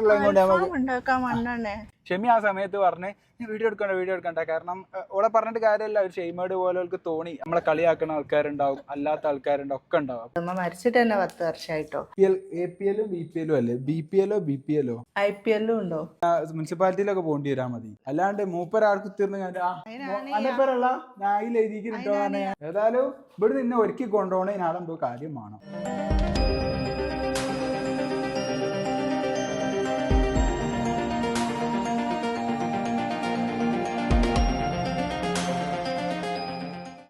ഉള്ളത് കൊണ്ട് നമുക്ക് അൽഫാം ഷെമി ആ സമയത്ത് പറഞ്ഞ് "നീ വീഡിയോ എടുക്കണ്ട വീഡിയോ എടുക്കണ്ട. കാരണം ഇവിടെ ഓളെ പറഞ്ഞിട്ട് കാര്യമല്ല ഒരു ഷെയ്മേഡ് പോലെ അവൾക്ക് തോന്നി. നമ്മളെ കളിയാക്കുന്ന ആൾക്കാരുണ്ടാവും അല്ലാത്ത ആൾക്കാരുണ്ടാവും ഒക്കെ ഉണ്ടാവും. അമ്മ മരിച്ചിട്ട് തന്നെ പത്ത് വർഷമായിട്ടോ എ പി എല്ലും ബി പി എല്ലും അല്ലേ? ബി പി എല്ലോ ബി പി എല്ലോ ഐ പി എല്ലും ഉണ്ടോ മുനിസിപ്പാലിറ്റിയിലൊക്കെ പോകേണ്ടി വരാൻ മതി. അല്ലാണ്ട് മൂപ്പരാൾക്ക് തീർന്ന് കണ്ട് ആ അന്റെ ഞാൻ എഴുതിക്കുന്നുണ്ടോ ഏതായാലും ഇവിടെ നിന്നെ ഒരുക്കി കൊണ്ടുപോകണേ. ഞാനെന്തോ കാര്യം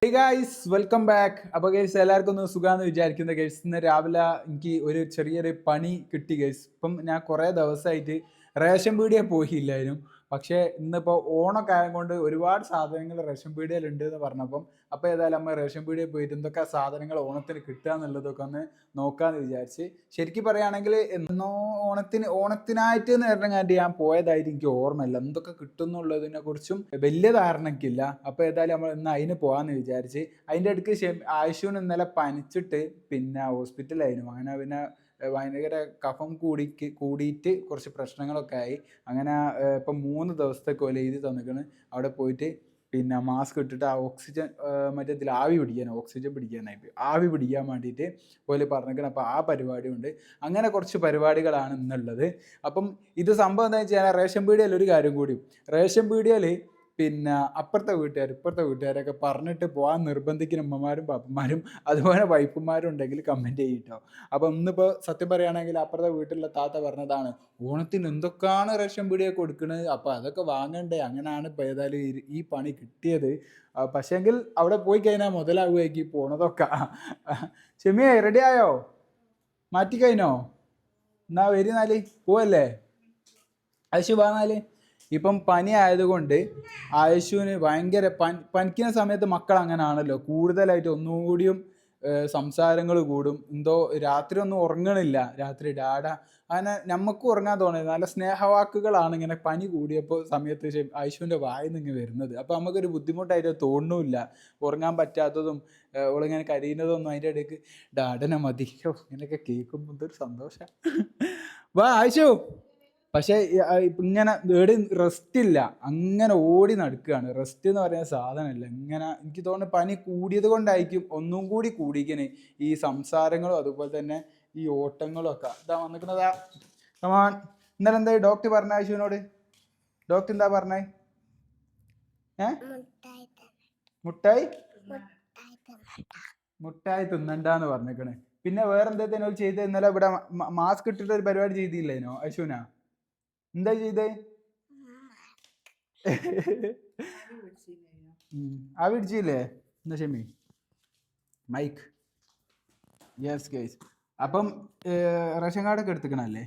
വേണം ഗൈസ് വെൽക്കം ബാക്ക് അപ്പോൾ ഗൈസ് എല്ലാവർക്കും ഒന്ന് സുഖമാണെന്ന് വിചാരിക്കുന്ന. ഗൈസ് ഇന്ന് രാവിലെ എനിക്ക് ഒരു ചെറിയൊരു പണി കിട്ടി ഗൈസ് ഇപ്പം ഞാൻ കുറേ ദിവസമായിട്ട് റേഷൻ പീടിയ പോയില്ലായിരുന്നു. പക്ഷേ ഇന്നിപ്പോൾ ഓണൊക്കെ ആയതുകൊണ്ട് ഒരുപാട് സാധനങ്ങൾ റേഷൻ പീടിയയിൽ ഉണ്ട് എന്ന് പറഞ്ഞപ്പം അപ്പോൾ ഏതായാലും അമ്മ റേഷൻ പീടിയയിൽ പോയിട്ട് എന്തൊക്കെ സാധനങ്ങൾ ഓണത്തിന് കിട്ടുക എന്നുള്ളതൊക്കെ ഒന്ന് നോക്കാമെന്ന് വിചാരിച്ച്. ശരിക്കും പറയുകയാണെങ്കിൽ എന്നോ ഓണത്തിന് ഓണത്തിനായിട്ട് നേരിടാനായിട്ട് ഞാൻ പോയതായിട്ട് എനിക്ക് ഓർമ്മയില്ല. എന്തൊക്കെ കിട്ടും എന്നുള്ളതിനെ കുറിച്ചും വലിയ ധാരണയ്ക്കില്ല അപ്പോൾ ഏതായാലും നമ്മൾ ഇന്ന് അതിന് പോകാമെന്ന് വിചാരിച്ച് അതിന്റെ അടുക്ക് ആയുഷുവിന് ഇന്നലെ പനിച്ചിട്ട് പിന്നെ ഹോസ്പിറ്റലായിരുന്നു അങ്ങനെ പിന്നെ ഭയങ്കര കഫം കൂടി കൂടിയിട്ട് കുറച്ച് പ്രശ്നങ്ങളൊക്കെ ആയി. അങ്ങനെ ഇപ്പം മൂന്ന് ദിവസത്തെ കൊല എഴുതി തന്നിക്കണ്. അവിടെ പോയിട്ട് പിന്നെ മാസ്ക് ഇട്ടിട്ട് ആ ഓക്സിജൻ മറ്റേ ഇതിൽ ആവി പിടിക്കാൻ ഓക്സിജൻ പിടിക്കാനായിട്ട്. ആവി പിടിക്കാൻ വേണ്ടിയിട്ട് പോലെ പറഞ്ഞിരിക്കണം അപ്പോൾ ആ പരിപാടി ഉണ്ട് അങ്ങനെ കുറച്ച് പരിപാടികളാണ് ഇന്നുള്ളത്. അപ്പം ഇത് സംഭവം എന്താ വെച്ചാൽ റേഷൻ പീടിയയിൽ ഒരു കാര്യം കൂടി. റേഷൻ പീടിയയിൽ പിന്നെ അപ്പുറത്തെ വീട്ടുകാർ ഇപ്പുറത്തെ വീട്ടുകാരൊക്കെ പറഞ്ഞിട്ട് പോകാൻ നിർബന്ധിക്കുന്ന അമ്മമാരും പാപ്പന്മാരും അതുപോലെ വൈഫുമാരും ഉണ്ടെങ്കിൽ കമന്റ് ചെയ്യട്ടോ. അപ്പം ഇന്നിപ്പോൾ സത്യം പറയുകയാണെങ്കിൽ അപ്പുറത്തെ വീട്ടിലുള്ള താത്ത പറഞ്ഞതാണ് ഓണത്തിന് എന്തൊക്കെയാണ് റേഷൻ പീടിയൊക്കെ കൊടുക്കുന്നത് അപ്പോൾ അതൊക്കെ വാങ്ങണ്ടേ? അങ്ങനെയാണ് ഇപ്പോൾ ഏതായാലും ഈ- പണി കിട്ടിയത്. പക്ഷേങ്കിൽ അവിടെ പോയി കഴിഞ്ഞാൽ മുതലാവുമായിരിക്കും പോണതൊക്കെ. ഷെമിയെ റെഡി ആയോ? മാറ്റിക്കഴിഞ്ഞോ? എന്നാ വരുന്നാൽ പോവല്ലേ? ആയുഷു വാന്നാൽ ഇപ്പം പനി ആയതുകൊണ്ട് ആയുഷുവിന് ഭയങ്കര പൻ പനിക്കുന്ന സമയത്ത് മക്കൾ അങ്ങനെയാണല്ലോ കൂടുതലായിട്ട് ഒന്നുകൂടിയും സംസാരങ്ങൾ കൂടും. എന്തോ രാത്രി ഒന്നും ഉറങ്ങണില്ല. രാത്രി ഡാഡ അങ്ങനെ നമുക്കും ഉറങ്ങാൻ തോന്നിയത് നല്ല സ്നേഹവാക്കുകളാണ് ഇങ്ങനെ പനി കൂടിയപ്പോൾ സമയത്ത് ആയുഷുവിന്റെ വായിൽ നിന്ന് വരുന്നത്. അപ്പോൾ നമുക്കൊരു ബുദ്ധിമുട്ടായിട്ട് തോന്നുന്നില്ല ഉറങ്ങാൻ പറ്റാത്തതും ഓളിങ്ങനെ കരയുന്നതൊന്നും അതിന്റെ ഇടയ്ക്ക് ഡാഡനെ മതിയോ ഇങ്ങനെയൊക്കെ കേൾക്കുമ്പോൾ എന്തൊരു സന്തോഷം. വാ ആയിഷു. പക്ഷേ ഇങ്ങനെ ഏടി റെസ്റ്റ് ഇല്ല അങ്ങനെ ഓടി നടക്കുകയാണ്. റെസ്റ്റ് എന്ന് പറയുന്ന സാധനമല്ല. ഇങ്ങനെ എനിക്ക് തോന്നുന്നു പനി കൂടിയത് കൊണ്ടായിരിക്കും ഒന്നും കൂടി കൂടിക്കണ് ഈ സംസാരങ്ങളും അതുപോലെ തന്നെ ഈ ഓട്ടങ്ങളും ഒക്കെ. ഇതാ വന്നിക്കുന്നതാ കമാൻ ഇന്നലെ എന്താ ഡോക്ടർ പറഞ്ഞ ആശുവിനോട് ഡോക്ടർ എന്താ പറഞ്ഞേ? ഏ? മുട്ടായി മുട്ടായി തിന്നണ്ടെന്ന് പറഞ്ഞേക്കണേ. പിന്നെ വേറെ എന്തേലും ചെയ്ത്? ഇന്നലെ ഇവിടെ മാസ്ക് ഇട്ടിട്ട് ഒരു പരിപാടി ചെയ്തില്ലേനോ? അശുന എന്താ ചെയ്തേ? ഉം. ആ പിടിച്ചില്ലേ എന്താ ഷെമി? മൈക്ക്. യെസ് ഗൈസ് അപ്പം റേഷൻ കാർഡ് ഒക്കെ എടുത്തുക്കണല്ലേ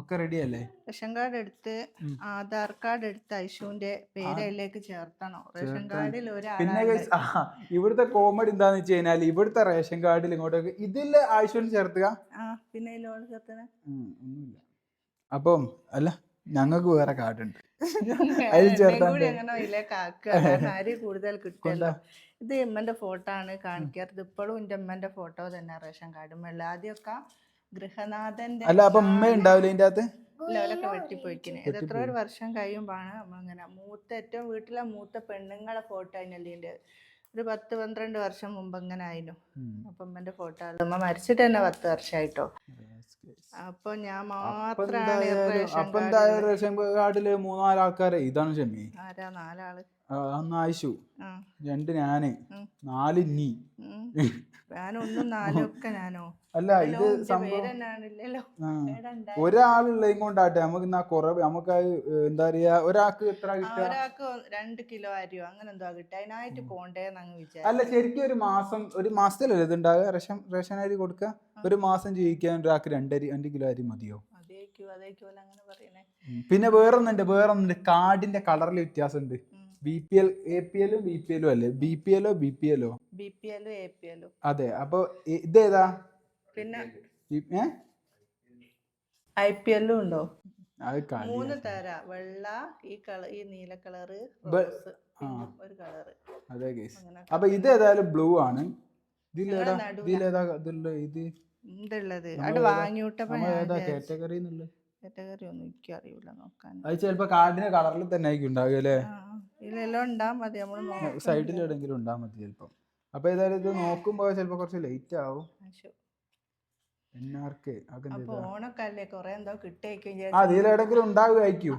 ഒക്കെ റെഡി അല്ലേ റേഷൻ കാർഡ് എടുത്ത്. ആധാർ കാർഡ് എടുത്ത് ഐഷുവിന്റെ പേരിലേക്ക് അതിലേക്ക് ചേർത്തണോ. റേഷൻ കാർഡിൽ കാർഡിൽ പിന്നെ ഒരാളുണ്ട് ഗൈസ് ആ ഇവിടുത്തെ കോമഡി എന്താന്ന് വെച്ച് കഴിഞ്ഞാൽ ഇവിടുത്തെ റേഷൻ കാർഡിൽ ഇങ്ങോട്ടേക്ക് ഇതിൽ ആവശ്യം ചേർത്തുക. ആ പിന്നെ ഒന്നുമില്ല. അപ്പം അല്ല ഞങ്ങൾക്ക് വേറെ കാർഡുണ്ട്. അതിൽ ചേർത്താണ്ട് കൂടുതൽ കിട്ടില്ല ഇത് എമ്മന്റെ ഫോട്ടോ ആണ് കാണിക്കാറ് ഇപ്പോഴും എന്റെ അമ്മന്റെ ഫോട്ടോ തന്നെ റേഷൻ കാർഡും. വെള്ള ആദ്യമൊക്കെ ഗൃഹനാഥന്റെ അല്ല അപ്പൊ ഉമ്മ ഉണ്ടാവില്ല ഇതിന്റെ അകത്ത്? ലെവലൊക്കെ വെട്ടിപ്പോയിക്കുന്നത് ഇത് എത്ര ഒരു വർഷം കഴിയുമ്പോഴാണ് നമ്മളിങ്ങനെ മൂത്ത ഏറ്റവും വീട്ടിലെ മൂത്ത പെണ്ണുങ്ങളെ ഫോട്ടോ അതിനല്ലേ ഒരു പത്ത് പന്ത്രണ്ട് വർഷം മുമ്പ് ഇങ്ങനെ ആയിരുന്നു. അപ്പം എന്റെ ഫോട്ടോ അമ്മ മരിച്ചിട്ട് തന്നെ പത്ത് വർഷമായിട്ടോ. അപ്പൊ ഞാൻ മാത്രമാണ് അപ്പൊ എന്തായാലും റേഷൻ കാർഡിൽ മൂന്നാൽ ആൾക്കാരെ ഇതാണ് ഷെമി. ആരാ? നാലാൾ. അന്ന് ആയിഷു. രണ്ട് ഞാൻ. നാല് നീ. ഞാനൊന്നും നാലും ഒക്കെ ഞാനോ? അല്ല ഇത് സംഭവം? ഒരാളുള്ളതും കൊണ്ടാട്ടെ. നമുക്ക് എന്നാ കുറവ് നമുക്ക് എന്താ പറയാ ഒരാൾക്ക് എത്ര ഒരാൾക്ക് രണ്ട് കിലോ അരിയോ അങ്ങനെ എന്തോ കിട്ടുക. അതിനായിട്ട് പോണ്ടേന്ന് അങ്ങ് വിചാരിച്ചു. അല്ല ശരിക്കും ഒരു മാസം ഒരു മാസത്തിലല്ലേ ഇത് ഉണ്ടാകുക റേഷൻ റേഷൻ അരി കൊടുക്കുക ഒരു മാസം ജീവിക്കാൻ ഒരാൾക്ക് രണ്ടരി രണ്ട് കിലോ അരി മതിയോ? പിന്നെ വേറൊന്നുണ്ട് വേറൊന്നുണ്ട്. കാടിന്റെ കളറിൽ വ്യത്യാസമുണ്ട് B P L A P എല്ലും ബി പി എല്ലും അല്ലേ? ബി പി എല്ലോ ബി പി എല്ലോ ബി പി എല്ലും എ പി എല്ലും അതെ അപ്പൊ ഇതേതാ? പിന്നെ ഐ പി എല്ലും ഉണ്ടോ? മൂന്ന് തര. വെള്ള ഈ കളർ ഈ നീല കളറ് ഒരു കളറ്. അതെ കേസ് അങ്ങനെ അപ്പൊ ഇത് ഏതായാലും ബ്ലൂ ആണ്. ഇതിലേതാ? ഇതിലേതാ? ഇതിലുള്ള ഇത്? ഇതുള്ളത്. ഏതാ? കാറ്റഗറി എന്നുള്ളത്? കാറ്റഗറി ഒന്നും എനിക്ക് അറിയില്ല നോക്കാൻ അത് ചിലപ്പോ കാർഡിന്റെ കളറിൽ തന്നെ ആയിരിക്കും ഉണ്ടാവുക അല്ലേ? ഇതിലെല്ലാം ഉണ്ടാ മതി നമ്മൾ സൈഡിൽ എവിടെയെങ്കിലും ഉണ്ടാ മതി ചിലപ്പം. അപ്പൊ ഏതായാലും ഇത് നോക്കുമ്പോ ചിലപ്പോ കുറച്ച് ലേറ്റ് ആവും. ഉണ്ടാവുമായിരിക്കും.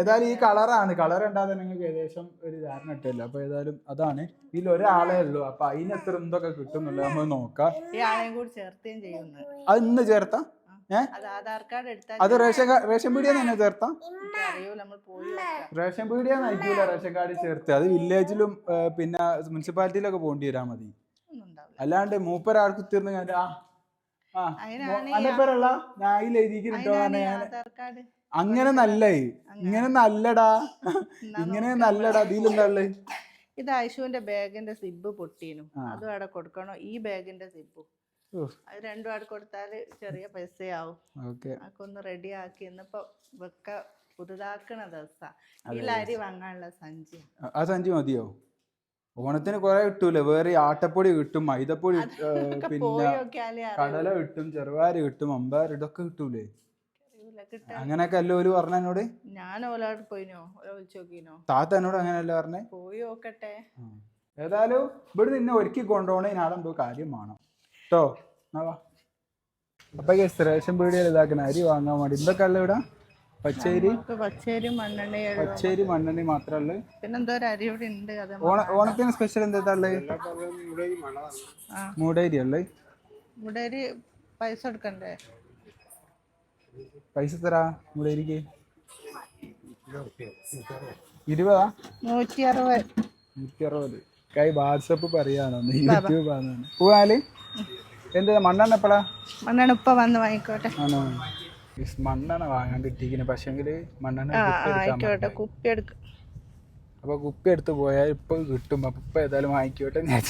ഏതായാലും ഈ കളറാണ്. കളർ ഉണ്ടാകാൻ നിങ്ങൾക്ക് ഏകദേശം ഒരു ധാരണ ഇട്ടില്ല അപ്പൊ ഏതായാലും അതാണ്. ഇതിൽ ഒരാളേ ഉള്ളൂ. അപ്പൊ അതിന് എത്ര എന്തൊക്കെ കിട്ടുന്നുള്ളൂ നമ്മൾ നോക്കാം. ഈ ആളെയും കൂടി ചേർത്തേം ചെയ്യുന്നു. അത് ഇന്ന് ചേർത്താ? അത് ആധാർ കാർഡ് എടുത്താൽ അത് റേഷൻ റേഷൻ പീടിയ തന്നെ ചേർത്താ? നമ്മൾ പോയി നോക്കാം. റേഷൻ പീടിയ നയിക്കൂല റേഷൻ കാർഡ് ചേർത്ത്. അത് വില്ലേജിലും പിന്നെ മുനിസിപ്പാലിറ്റിയിലൊക്കെ പോകേണ്ടി വരാ മതി. ഒന്നും ഉണ്ടാവില്ല. അല്ലാണ്ട് മൂപ്പരാൾക്ക് തീർന്ന് കണ്ടാ ആ ആ. അതിനാണ് പേരല്ല? ഞാൻ എഴുതിക്കുന്നുണ്ടോ അങ്ങനെ നല്ല? ഇങ്ങനെ നല്ലടാ? ഇങ്ങനെ നല്ലടാ? ഇതിലെന്താ ഇത് ഐശുവിന്റെ ബാഗിന്റെ സിബ് പൊട്ടീനു. അതും അവിടെ കൊടുക്കണോ. ഈ ബാഗിന്റെ സിബും. അത് രണ്ടും അവിടെ കൊടുത്താൽ ചെറിയ പൈസയാവും. ഓക്കേ. അതൊക്കെ ഒന്ന് റെഡി ആക്കി ഇന്നിപ്പോ വെക്ക പുതുതാക്കണ ദിവസാ ഈ അരി വാങ്ങാനുള്ള സഞ്ചി ആ സഞ്ചി മതിയോ? ഓണത്തിന് കുറെ കിട്ടൂലേ? വേറെ ആട്ടപ്പൊടി കിട്ടും മൈദപ്പൊടി പിന്നെ കടല കിട്ടും ചെറുവാര് കിട്ടും അമ്പാർ ഇതൊക്കെ കിട്ടൂലേ? അങ്ങനെയൊക്കെ അല്ലേ ഓൽ പറഞ്ഞ എന്നോട്? ഞാൻ ഓലോട് പോയിനോ? ഓല വിളിച്ചു നോക്കിനോ? താത്ത എന്നോട് അങ്ങനെയല്ലേ പറഞ്ഞേ? പോയി നോക്കട്ടെ. ഏതായാലും ഇവിടെ നിന്നെ ഒരുക്കി കൊണ്ടുപോകണേ നാളെ എന്തോ കാര്യം വേണം. കേട്ടോ അപ്പൊ റേഷൻ പീടികയിൽ ഇതാക്കണ അരി വാങ്ങാൻ വേണ്ടി. എന്തൊക്കെ അല്ല ഇവിടെ? പച്ചേരി? പച്ചേരി പച്ചരി മണ്ണെണ്ണയും പച്ചരി മണ്ണെണ്ണി മാത്രല്ല പിന്നെന്തോ ഒരു അരി ഇവിടെ ഉണ്ട് ഓണത്തിന് സ്പെഷ്യൽ എന്താ മൂടേരി അല്ലേ? മൂടേരി പൈസ കൊടുക്കണ്ടേ? പൈസ തരാ മൂടേരിക്ക്. ഇരുപതാ? നൂറ്റി അറുപത്. നൂറ്റി അറുപത്. കൈ വാട്സപ്പ് പറയാണോ യൂട്യൂബ് ആണ് പോവാൽ? എന്താ മണ്ണെണ്ണ എപ്പോഴാ മണ്ണെണ്ണ ഇപ്പൊ വന്ന് വാങ്ങിക്കോട്ടെ. ആണോ? മണ്ണെണ്ണ വാങ്ങാൻ കിട്ടിയിരിക്കുന്നു. പക്ഷെങ്കിൽ മണ്ണെണ്ണ ആയിക്കോട്ടെ കുപ്പി എടുക്ക. അപ്പൊ കുപ്പി എടുത്ത് പോയാൽ ഇപ്പൊ കിട്ടും. അപ്പൊ ഇപ്പൊ ഏതായാലും വാങ്ങിക്കോട്ടെ ഞാൻ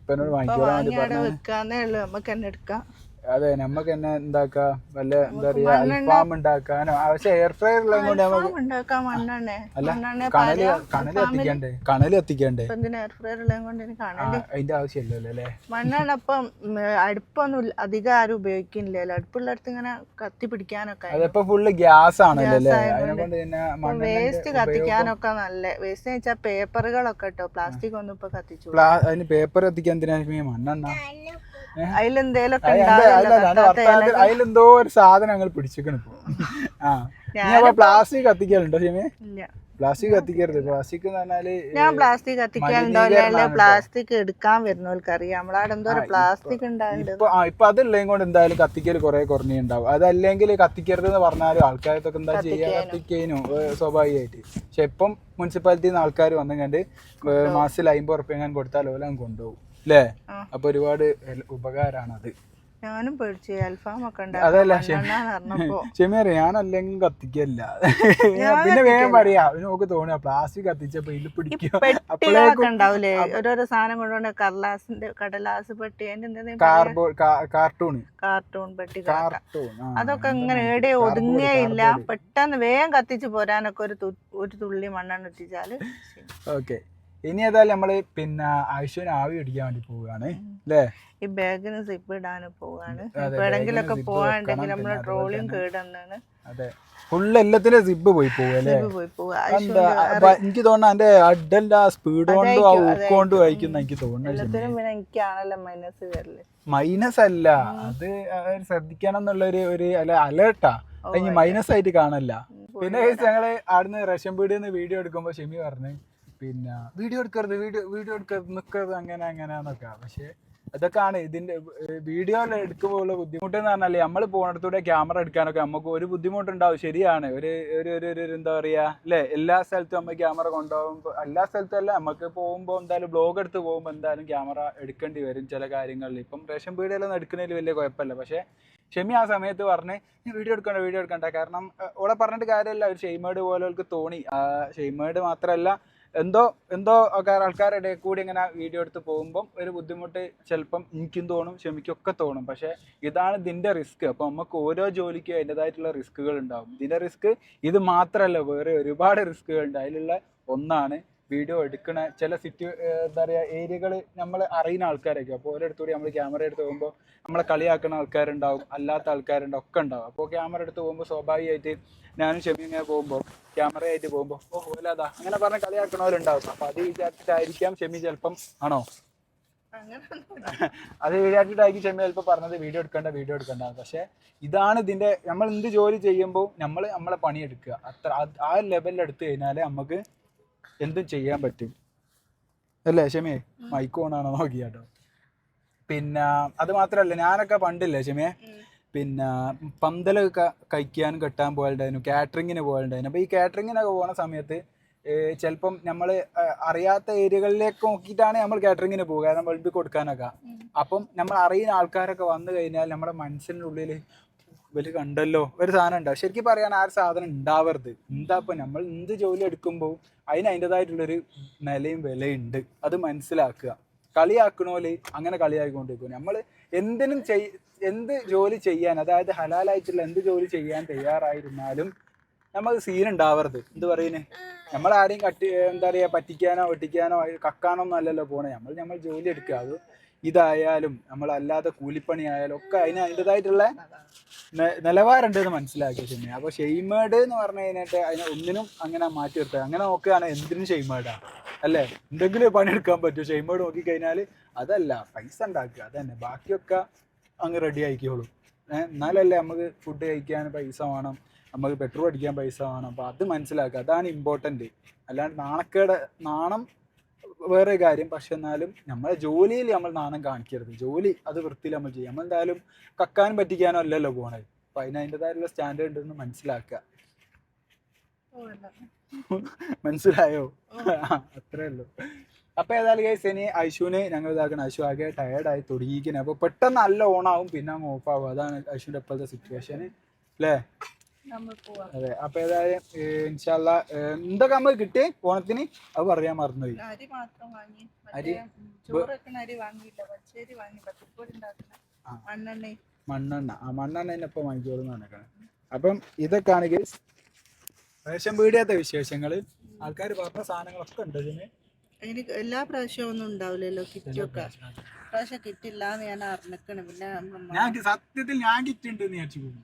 ഇപ്പൊ എന്നോട് ഇപ്പൊ വാങ്ങിക്കോളാൻ വേണ്ടി വാങ്ങി അവിടെ പറഞ്ഞു വെക്കാന്നേ ഉള്ളു. നമുക്ക് തന്നെ എടുക്കാം. അതെ നമ്മക്ക് തന്നെ എന്താക്കാ വല്ല എന്താ പറയാ അൽഫാം ഉണ്ടാക്കാനോ? പക്ഷെ എയർ ഫ്രയർ ഉള്ളത് കൊണ്ട് നമുക്ക് കണൽ കണൽ എത്തിക്കണ്ടേ കണൽ എത്തിക്കണ്ടേ അതിന്റെ ആവശ്യമില്ലല്ലോ അല്ലേ? മണ്ണെണ്ണ ഇപ്പം ഉം, അടുപ്പൊന്നും അധികം ആരും ഉപയോഗിക്കുന്നില്ലല്ലോ അടുപ്പുള്ളടത്ത് ഇങ്ങനെ കത്തി പിടിക്കാനൊക്കെ അതിപ്പോ ഫുള്ള് ഗ്യാസ് ആണല്ലേ അല്ലേ അതിനെ കൊണ്ട് പിന്നെ വേസ്റ്റ് കത്തിക്കാനൊക്കെ നല്ല വേസ്റ്റ് വെച്ചാൽ പേപ്പറുകളൊക്കെ കേട്ടോ പ്ലാസ്റ്റിക് ഒന്നും ഇപ്പൊ കത്തിച്ചു അതിന് പേപ്പർ എത്തിക്കാൻ എന്തിനാ? മണ്ണെണ്ണ? അതിലെന്തേലൊക്കെ അതിലെന്തോ ഒരു സാധനം ഞങ്ങൾ പിടിച്ചിരിക്കണം ഇപ്പൊ. ആ ഞാൻ പ്ലാസ്റ്റിക് കത്തിക്കാറുണ്ടോ ഷെമി? പ്ലാസ്റ്റിക് കത്തിക്കരുത്. പ്ലാസ്റ്റിക് എന്ന് പറഞ്ഞാൽ ഞാൻ പ്ലാസ്റ്റിക് കത്തിക്കാറുണ്ടോ പ്ലാസ്റ്റിക് എടുക്കാൻ വരുന്നവർക്ക് അറിയാം നമ്മളവിടെ എന്തോ പ്ലാസ്റ്റിക് ഉണ്ടായിട്ടുണ്ട് ഇപ്പൊ അതുള്ളതും കൊണ്ട് എന്തായാലും കത്തിക്കൽ കുറെ കുറഞ്ഞുണ്ടാവും അതല്ലെങ്കിൽ കത്തിക്കരുത് എന്ന് പറഞ്ഞാലും ആൾക്കാരത്തൊക്കെ എന്താ ചെയ്യാ? കത്തിക്കേനു. സ്വാഭാവികമായിട്ട്. പക്ഷെ ഇപ്പം മുനിസിപ്പാലിറ്റിയിൽ നിന്ന് ആൾക്കാർ വന്നു കണ്ട് മാസത്തിൽ അമ്പത് ഉറുപ്പ്യ കൊടുത്താൽ ഓല കൊണ്ടുപോകും. അല്ലേ. അപ്പൊ ഒരുപാട് ഉപകാരമാണ് അത് ഞാനും പേടിച്ചു. അൽഫാം ഒക്കെ അതല്ല ക്ഷമിയറി ഞാൻ അല്ലെങ്കിൽ കത്തിക്കല്ല. പിന്നെ വേഗം പറയാ. നോക്ക് നമുക്ക് തോന്നിയ. പ്ലാസ്റ്റിക് കത്തിച്ചപ്പോ പെട്ടികളൊക്കെ ഉണ്ടാവൂലേ ഓരോരോ സാധനം കൊണ്ടുകൊണ്ട് കടലാസിന്റെ കടലാസ് പെട്ടി അതിന്റെ കാർബോ കാർട്ടൂൺ കാർട്ടൂൺ പെട്ടി കാർട്ടൂൺ അതൊക്കെ ഇങ്ങനെ ഏടെ ഒതുങ്ങേ ഇല്ല. പെട്ടെന്ന് വേഗം കത്തിച്ച് പോരാനൊക്കെ ഒരു ഒരു തുള്ളി മണ്ണെണ്ണ ഓക്കേ ഓക്കെ. ഇനി ഏതായാലും നമ്മൾ പിന്നെ ആവശ്യം ആവി പിടിക്കാൻ വേണ്ടി പോവുകയാണ് അല്ലേ? ഈ ബാഗിന് സിപ്പ് ഇടാനും പോവാണ് എവിടെങ്കിലൊക്കെ പോവാണ്ടെങ്കിൽ നമ്മളെ ട്രോളിയും കേടന്നാണ് അതെ. ഫുള്ള് എല്ലാത്തിന്റെ സിബ് പോയി പോവല്ലേ എനിക്ക് തോന്നുന്നു എന്റെ അഡല്ല സ്പീഡ് കൊണ്ടും ആ ഉക്കൊണ്ടും കൊണ്ടും ആയിരിക്കും എനിക്ക് തോന്നുന്നു മൈനസ് അല്ല അത് ആ ഒരു ഒരു ഒരു അല്ല അലേർട്ടാ അല്ലെങ്കിൽ മൈനസ് ആയിട്ട് കാണല്ല. പിന്നെ ഞങ്ങൾ അവിടുന്ന് റഷ്യൻ പീടിയെന്ന് വീഡിയോ എടുക്കുമ്പോ ഷെമി പറഞ്ഞു പിന്നെ വീഡിയോ എടുക്കരുത് വീഡിയോ വീഡിയോ എടുക്കരുത് നിൽക്കരുത് അങ്ങനെ അങ്ങനെ അങ്ങനെയാന്നൊക്കെ പക്ഷേ അതൊക്കെയാണ് ഇതിന്റെ വീഡിയോ എടുക്കുമ്പോഴുള്ള ബുദ്ധിമുട്ട് എന്ന് പറഞ്ഞാൽ നമ്മൾ പോണടത്തൂടെ ക്യാമറ എടുക്കാനൊക്കെ നമുക്ക് ഒരു ബുദ്ധിമുട്ടുണ്ടാവും ശരിയാണ്. ഒരു ഒരു ഒരു ഒരു എന്താ പറയാ അല്ലെ? എല്ലാ സ്ഥലത്തും നമ്മൾ ക്യാമറ കൊണ്ടുപോകുമ്പോൾ എല്ലാ സ്ഥലത്തും അല്ല നമുക്ക് പോകുമ്പോൾ എന്തായാലും ബ്ലോഗ് എടുത്ത് പോകുമ്പോൾ എന്തായാലും ക്യാമറ എടുക്കേണ്ടി വരും ചില കാര്യങ്ങളിൽ ഇപ്പം റേഷൻ പീടിയെല്ലാം എടുക്കുന്നതിൽ വലിയ കുഴപ്പമില്ല. പക്ഷേ ഷെമി ആ സമയത്ത് പറഞ്ഞ് "നീ വീഡിയോ എടുക്കണ്ട വീഡിയോ എടുക്കണ്ട. കാരണം ഓളെ പറഞ്ഞിട്ട് കാര്യമല്ല. ഒരു ഷെയ്മേഡ് പോലെ അവൾക്ക് തോന്നി. ഷെയ്മേഡ് മാത്രമല്ല എന്തോ എന്തോ ആൾക്കാരുടെ ഇടയിൽ കൂടി ഇങ്ങനെ വീഡിയോ എടുത്ത് പോകുമ്പം ഒരു ബുദ്ധിമുട്ട് ചിലപ്പം എനിക്കും തോന്നും ക്ഷമിക്കൊക്കെ തോന്നും. പക്ഷേ ഇതാണ് ഇതിന്റെ റിസ്ക് അപ്പം നമുക്ക് ഓരോ ജോലിക്കും അതിന്റെതായിട്ടുള്ള റിസ്ക്കുകൾ ഉണ്ടാവും. ഇതിന്റെ റിസ്ക് ഇത് മാത്രമല്ല വേറെ ഒരുപാട് റിസ്ക്കുകൾ ഉണ്ട് അതിലുള്ള ഒന്നാണ് വീഡിയോ എടുക്കണ ചില സിറ്റി എന്താ പറയുക ഏരിയകൾ നമ്മൾ അറിയുന്ന ആൾക്കാരൊക്കെ. അപ്പോൾ ഓരോരുത്തൂടി നമ്മൾ ക്യാമറ എടുത്ത് പോകുമ്പോൾ നമ്മളെ കളിയാക്കുന്ന ആൾക്കാരുണ്ടാവും അല്ലാത്ത ആൾക്കാരുണ്ടാവും ഒക്കെ ഉണ്ടാവും. അപ്പോൾ ക്യാമറ എടുത്ത് പോകുമ്പോൾ സ്വാഭാവികമായിട്ട് ഞാനും ഷെമി ഇങ്ങനെ പോകുമ്പോൾ ക്യാമറ ആയിട്ട് പോകുമ്പോൾ ഓ ഓലാതാ അങ്ങനെ പറഞ്ഞ കളിയാക്കണവരുണ്ടാവും. അപ്പോൾ അത് വിചാരിച്ചിട്ടായിരിക്കാം ഷെമി ചിലപ്പം ആണോ. അത് വിചാരിച്ചിട്ടായിരിക്കും ഷെമി ചിലപ്പോൾ പറഞ്ഞത് വീഡിയോ എടുക്കണ്ട വീഡിയോ എടുക്കണ്ട. പക്ഷേ ഇതാണ് ഇതിന്റെ നമ്മൾ എന്ത് ജോലി ചെയ്യുമ്പോൾ നമ്മൾ നമ്മളെ പണിയെടുക്കുക. അത്ര അത് ആ ലെവലിൽ എടുത്തു കഴിഞ്ഞാൽ നമുക്ക് എന്തും ചെയ്യാൻ പറ്റും. അല്ലേ ഷമിയെ മൈക്ക് ഓണാണോ ആണോ നോക്കിയാട്ടോ. പിന്നെ അത് മാത്രല്ല ഞാനൊക്കെ പണ്ടില്ലേ ഷമിയെ? പിന്നെ പന്തലൊക്കെ കഴിക്കാനും കെട്ടാൻ പോയാലുണ്ടായിരുന്നു കാറ്ററിങ്ങിന് പോയാലുണ്ടായിരുന്നു അപ്പോൾ ഈ കാറ്ററിങ്ങിനൊക്കെ പോണ സമയത്ത് ചിലപ്പം നമ്മൾ അറിയാത്ത ഏരിയകളിലേക്ക് നോക്കിയിട്ടാണ് നമ്മൾ കാറ്ററിങ്ങിന് പോകുക കാരണം ബൾബ് കൊടുക്കാനൊക്കെ. അപ്പം നമ്മൾ അറിയുന്ന ആൾക്കാരൊക്കെ വന്നു കഴിഞ്ഞാൽ നമ്മുടെ മനസ്സിന്റെ ഉള്ളിൽ ഇവർ കണ്ടല്ലോ. ഒരു സാധനം ഉണ്ടാവും ശരിക്കും പറയാൻ ആ ഒരു സാധനം ഉണ്ടാവരുത്. എന്താ ഇപ്പൊ നമ്മൾ എന്ത് ജോലി എടുക്കുമ്പോൾ അതിന് അതിന്റെതായിട്ടുള്ളൊരു നിലയും വിലയും ഉണ്ട് അത് മനസ്സിലാക്കുക. കളിയാക്കണോൽ അങ്ങനെ കളിയാക്കിക്കൊണ്ടിരിക്കും. നമ്മൾ എന്തിനും ചെയ് എന്ത് ജോലി ചെയ്യാൻ അതായത് ഹലാലായിട്ടുള്ള എന്ത് ജോലി ചെയ്യാൻ തയ്യാറായിരുന്നാലും നമുക്ക് സീൻ ഉണ്ടാവരുത്. എന്ത് പറയുന്നത് നമ്മൾ ആരെയും കട്ടി എന്താ പറയുക പറ്റിക്കാനോ വെട്ടിക്കാനോ കക്കാനോ ഒന്നും അല്ലല്ലോ പോണേ. നമ്മൾ നമ്മൾ ജോലി എടുക്കുക. അത് ഇതായാലും നമ്മളല്ലാതെ കൂലിപ്പണി ആയാലും ഒക്കെ അതിന് അതിന്റെതായിട്ടുള്ള നിലവാരമുണ്ട് എന്ന് മനസ്സിലാക്കി പിന്നെ അപ്പോൾ ഷെയ്മേഡ് എന്ന് പറഞ്ഞു കഴിഞ്ഞിട്ട് അതിനെ ഒന്നിനും അങ്ങനെ മാറ്റി നിർത്തുക അങ്ങനെ നോക്കുകയാണ് എന്തിനും ഷെയ്മേഡാ. അല്ലേ? എന്തെങ്കിലും പണിയെടുക്കാൻ പറ്റുമോ ഷെയ്മേഡ് നോക്കിക്കഴിഞ്ഞാൽ അതല്ല പൈസ ഉണ്ടാക്കുക. അതന്നെ. ബാക്കിയൊക്കെ അങ്ങ് റെഡി ആയിക്കോളൂ. എന്നാലല്ലേ നമുക്ക് ഫുഡ് കഴിക്കാൻ പൈസ വേണം. നമുക്ക് പെട്രോൾ അടിക്കാൻ പൈസ വേണം. അപ്പോൾ അത് മനസ്സിലാക്കുക. അതാണ് ഇമ്പോർട്ടന്റ് അല്ലാണ്ട് നാണക്കേട് നാണം വേറെ കാര്യം. പക്ഷെ എന്നാലും നമ്മളെ ജോലിയിൽ നമ്മൾ നാണം കാണിക്കരുത്. ജോലി അത് വൃത്തിയിൽ നമ്മൾ ചെയ്യും. നമ്മൾ എന്തായാലും കക്കാനും പറ്റിക്കാനോ അല്ലല്ലോ പോണത്. അപ്പൊ അതിന് അതിന്റെതായിട്ടുള്ള സ്റ്റാൻഡേർഡ് ഉണ്ടെന്ന് മനസ്സിലാക്കുക. മനസ്സിലായോ? അത്രേ ഉള്ളൂ. അപ്പൊ ഏതായാലും ഗൈസ് ഇനി അശുവിനെ ഞങ്ങൾ ഇതാക്കണം. ഐശു ആകെ ടയർഡായി തുടങ്ങിയിരിക്കുന്നത് അപ്പൊ പെട്ടെന്ന് നല്ല ഓണാവും പിന്നെ അങ്ങ് ഓഫ് ആവും. അതാണ് ഐശുവിന്റെ ഇപ്പോഴത്തെ സിറ്റുവേഷൻ അല്ലേ? അതെ അപ്പൊ ഏതായാലും ഇൻഷാല്ല എന്തൊക്കെ നമ്മൾ കിട്ടിയ ഓണത്തിന്? അത് പറയാൻ മറന്നുപോയി. അരി മാത്രം വാങ്ങി അരി? അരി വാങ്ങിയില്ല. പച്ചരി വാങ്ങി പച്ചപ്പൊടി ഉണ്ടാക്കുന്ന ആ. മണ്ണെണ്ണ. മണ്ണെണ്ണ. ആ മണ്ണെണ്ണ തന്നെ ഇപ്പൊ വാങ്ങിക്കോളും നടക്കണം അപ്പം ഇതൊക്കെ ആണെങ്കിൽ റേഷൻ പീടിയാത്ത വിശേഷങ്ങൾ ആൾക്കാർ പറഞ്ഞ സാധനങ്ങളൊക്കെ ഉണ്ട് ഇതിന്. എനിക്ക് എല്ലാ പ്രാവശ്യവും ഒന്നും ഉണ്ടാവില്ലല്ലോ കിറ്റൊക്കെ. പ്രാവശ്യം കിറ്റില്ലാന്ന് ഞാൻ അറിഞ്ഞിക്കണ്. പിന്നെ ഞാൻ സത്യത്തിൽ ഞാൻ പോകുന്നു.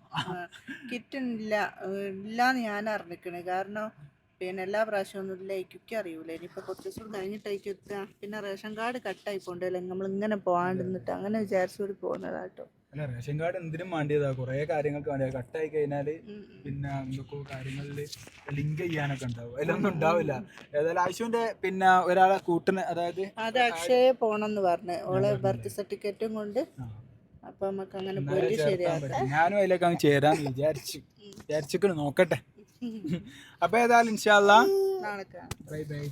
കിറ്റ് ഇല്ല ഇല്ലാന്ന് ഞാൻ അറിഞ്ഞിക്കണ്. കാരണം പിന്നെ എല്ലാ പ്രാവശ്യവും ഒന്നും ഇല്ല എനിക്കൊക്കെ അറിയൂല. ഇനിയിപ്പോൾ കുറച്ച് ദിവസം കഴിഞ്ഞിട്ടായിരിക്കും എത്തുക പിന്നെ റേഷൻ കാർഡ് കട്ടായി പോണ്ടല്ലേ നമ്മൾ ഇങ്ങനെ പോകാണ്ടിരുന്നിട്ട് അങ്ങനെ വിചാരിച്ചുകൂടി പോകുന്നതാട്ടോ അല്ല റേഷൻ കാർഡ് എന്തിനും വേണ്ടിയതാ. കുറേ കാര്യങ്ങൾക്ക് വേണ്ടിയാ കട്ടായി കഴിഞ്ഞാൽ. പിന്നെ എന്തൊക്കെയോ കാര്യങ്ങളിൽ ലിങ്ക് ചെയ്യാനൊക്കെ ഉണ്ടാവും. അതിലൊന്നും ഉണ്ടാവില്ല. ഏതായാലും ആശുവിന്റെ പിന്നെ ഒരാളെ കൂട്ടിന് അതായത് അത് അക്ഷയ പോണെന്ന് പറഞ്ഞു. ഓൾ ബർത്ത് സർട്ടിഫിക്കറ്റും കൊണ്ട് അപ്പൊ നമുക്ക് അങ്ങനെ പോയി ശരിയാക്കാം. ഞാനും അതിലേക്ക് അങ്ങ് ചേരാന്ന് വിചാരിച്ചു. വിചാരിച്ചിട്ട് നോക്കട്ടെ. അപ്പൊ ഏതായാലും ഇൻഷാല്ല ബൈ ബൈ